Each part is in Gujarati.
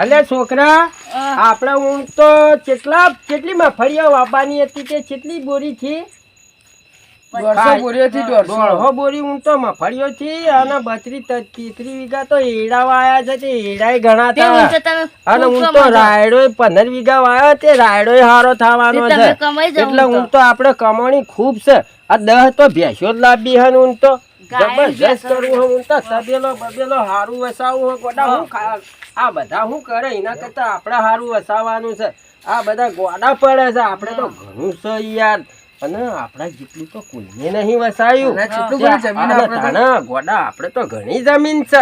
અલે છોકરા આપણે હું તો કેટલા કેટલી મફળીઓ વાપવાની હતી તે કેટલી બોરી થી દોઢસો બોરીઓથી દોઢસો. દોઢસો બોરી હું તો મફળીઓ થી અને બત્રી તેત્રી વીઘા તો એડા વાયા છે તે એડાય ઘણા થયા અને હું તો રાયડો પંદર વીઘા વાયો તે રાયડો હારો થવાનો છે. એટલે. હું તો આપણે કમાણી ખૂબ છે. આ દહ તો ભેંસો જ લાવી હે હું તો જબરજસ્ત. હું તો તબેલો બબેલો હારું વસાવું હોય ગોડા હું આ બધા હું કરે? એના કરતા આપણે હારું વસાવાનું છે. આ બધા ગોડા પડે છે. આપણે તો ઘણું છે યાર. અને આપણા જેટલું તો કોઈને નહીં વસાયું. ગોડા આપણે તો ઘણી જમીન છે.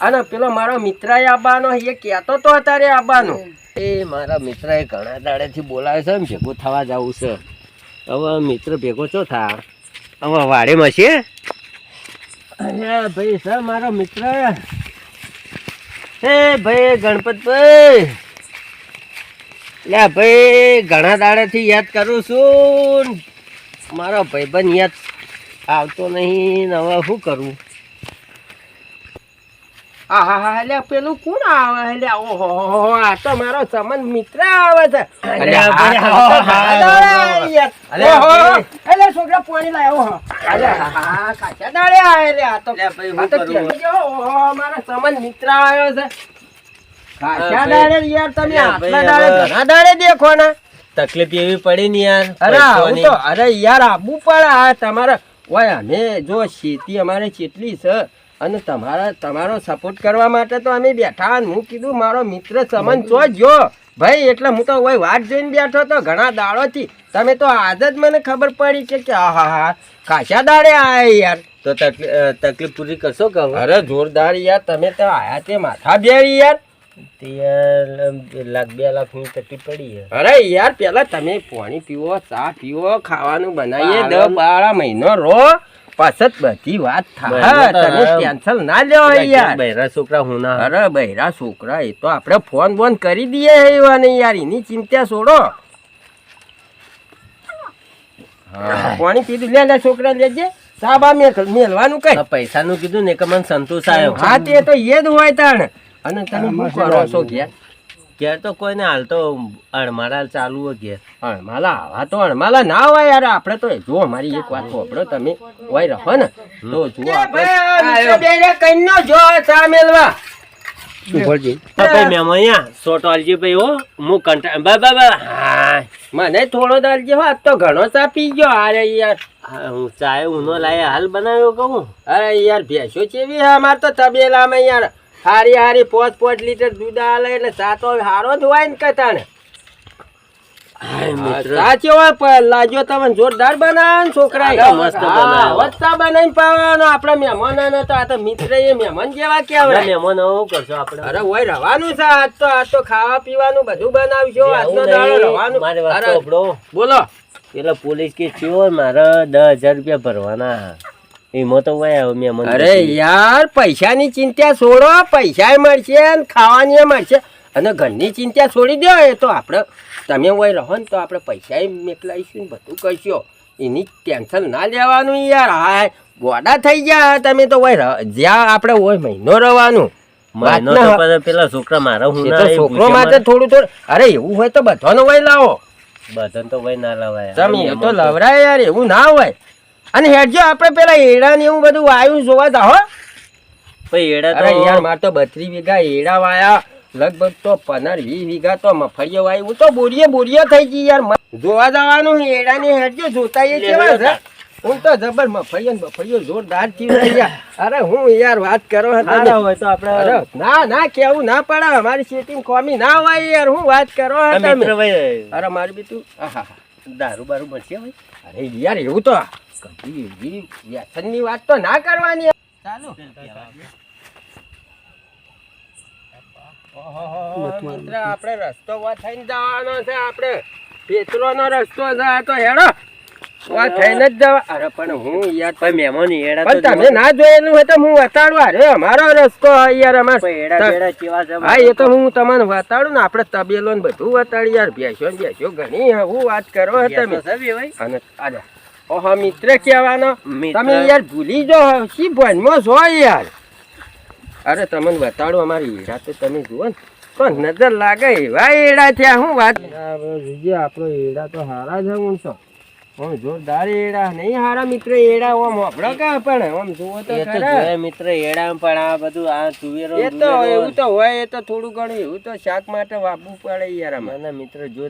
અને પેલો મારો મિત્ર આવવાનો એ કહેતો તો અત્યારે આવવાનો એ મારા મિત્ર એ ઘણા દાડેથી બોલાવે છે ભેગું થવા જવું છે. હવે મિત્ર ભેગો છો થા? હવે વાડેમાં છે અરે ભાઈ સર મારો મિત્ર. હે ભાઈ ગણપતભાઈ. લે ભાઈ ઘણા દાડેથી યાદ કરું છું. મારો ભાઈબંધ યાદ આવતો નહીં નવા હવે શું કરું? હા હા હા એટલે પેલું કોણ આવે? એટલે ઓહો આ તો મારો સમન મિત્ર આવે છે. એટલે છોકરા પાણી લાવ્યો હો. હા, કાચા દાડે આવે એટલે આ તો લે, ભાઈ, હું આ તો ઓહો, મારા સમન મિત્ર આવ્યો છે. કાચા દાડે યાર તમે? આટલા દાડે ઘણા દાડે દેખો ને તકલીફ એવી પડી ને યાર અરે હું તો અરે યાર આબુ પડે આ તમારે ઓય અમે જો ખેતી અમારે કેટલી છે. અને તમારા તમારો સપોર્ટ કરવા માટે તો અમે બેઠા હું કીધું મારો મિત્ર સમન ચો જો ભાઈ એટલે હું તો ઓય વાત જોઈને બેઠો તો ઘણા દાડોથી. તમે તો આજ જ મને ખબર પડી છે કે હા હા કાચા દાડે આયા યાર. તો તકલીફ પૂરી કરશો કે અરે જોરદાર યાર તમે તો આયા તે માથા બેરી યાર. લાખ બે લાખની તકલીફ પડી અરે યાર પેલા તમે પાણી પીવો ચા પીવો ખાવાનું બનાવીએ દસ બારા મહિનો રો. પાછત બધી વાત થાય. તને. ટેન્શન ના લેવો યાર. બૈરા છોકરા હું ના અરે બૈરા છોકરા એ તો આપણે ફોન બોન કરી દઈએ એવા નહીં યાર. એની ચિંતા છોડો. હા, પાણી પીધું લે લે છોકરા લેજે સાબા મેલ મેલવાનું કઈ. પૈસાનું કીધું ને કે મને સંતોષ આવ્યો. હા તે તો એ જ હોય તાણ. અને તમે શું કરો છો. ઘેર? ઘેર તો કોઈને હાલ તો અણમારા ચાલુ હોય ઘેર અણમાલા આવા તો અણમાલા ના હોય યાર આપણે તો જો અમારી એક વાત સાંભળો તમે હોય રહો ને તો જુઓ આપણે કઈ જો ચા મેલવા. તો ભાઈ મેમ અહીંયા સોટો આલજી ભાઈ હો હું કંટા બા બા બા મને થોડો દાલજી હો આજ તો ઘણો ચા પી ગયો અરે યાર. હું ચાય ઉનો લાય હાલ બનાવ્યો કહું. અરે યાર ભેંસો છે હે અમાર તો તબેલામાં યાર. હારી હારી પોચ પોચ લીટર દૂધ આલે એટલે ચા હારો ધોવાય ને કતા ને હાય લાગ્યો તમને જોરદાર બનાવે ને છોકરા વધતા બનાવીને પાવાનો. આપણા મહેમાનો તો આ તો મિત્ર એ મહેમાન જેવા કેવાય મહેમાન શું કરશો આપણે. અરે હોય રવાનું છે. આજ તો આજ તો ખાવા પીવાનું બધું બનાવશો. આજનો દાડો રવાનું. મારે બોલો. એટલે પોલીસ કે છો મારે દસ હજાર રૂપિયા ભરવાના. તો વયા અરે યાર પૈસાની ચિંતા છોડો પૈસા મળશે ખાવાની મળશે. અને ઘરની ચિંતા છોડી દો એ તો આપણે તમે હોય રહો ને તો આપણે પૈસા મેકલાઈશું ને બધું કરશો. એની ટેન્શન ના લેવાનું યાર હા ગોડા થઈ ગયા તમે તો હોય જ્યાં આપણે હોય મહિનો રહેવાનું પેલા છોકરા મારા હું છોકરો માટે થોડું થોડું અરે એવું હોય તો બધાનો હોય લાવો. બધાને તો વય ના લવાય. તમે એ તો લવરાય યાર એવું ના હોય. અને હેડજો આપણે પેલા એડા ને એવું બધું વાયુ જોવા પછી એડા અરે યાર તો માર તો બત્રીસ વીઘા એડા વાયા. લગભગ તો પંદર વીસ વીઘા તો મફળીઓ વાય. હું તો બોરીએ બોરીએ થઈ ગઈ યાર. જોવા જવાનું એડા ને હેડજો જોતા એ કેવા છે? હું તો જબર મફળીઓ ને બફળીઓ જોરદારથી અરે હું યાર વાત કરો હે ના ના હોય તો આપણે ના ના કેવું ના પડે. અમારી ખેતી કોમી ના હોય યાર. હું વાત કરો અરે આ બી તું હા મારી આહા દારૂ બારૂ મળશે ભાઈ? અરે યાર, એવું તો કદી એવી વ્યસનની વાત તો ના કરવાની. ચાલો. આપણે રસ્તો વાત થઈને જવાનો છે, આપણે પેતરોનો રસ્તો છે તો હેડો. વા થઈને જ જવા? અરે પણ હું યાર ભાઈ મહેમાન એડા પણ તમે ના જોયેલું હોય તો હું બતાડું અરે અમારો રસ્તો યાર અમાર ભાઈ એડા કેવા છે હા એ તો હું તમને વતાડું ને આપણે તબેલો ને બધું વતાડી યાર. બેસ્યો ને બેસ્યો ઘણી હું વાત કરો હે તમે. છે અને ઓહો મિત્ર કહેવાનો. તમે યાર ભૂલી જો શી ભણમાં છો યાર? અરે તમને વતાડો અમારી હીરા તો તમે જુઓ ને. પણ નજર લાગે એવા એડા થયા હું વાત આપણો એડા તો હારા જ હું તો ઓમ જોરદાર એડા નહીં હારા મિત્ર એડા ઓમ કા પણ? ઓમ જોવો તો ખરા. મિત્ર એડા પણ આ બધું આ તુવેરો એ તો એવું તો હોય એ તો થોડું ઘણું એવું તો શાક માટે વાપવું પડે યાર અમારે મિત્ર જો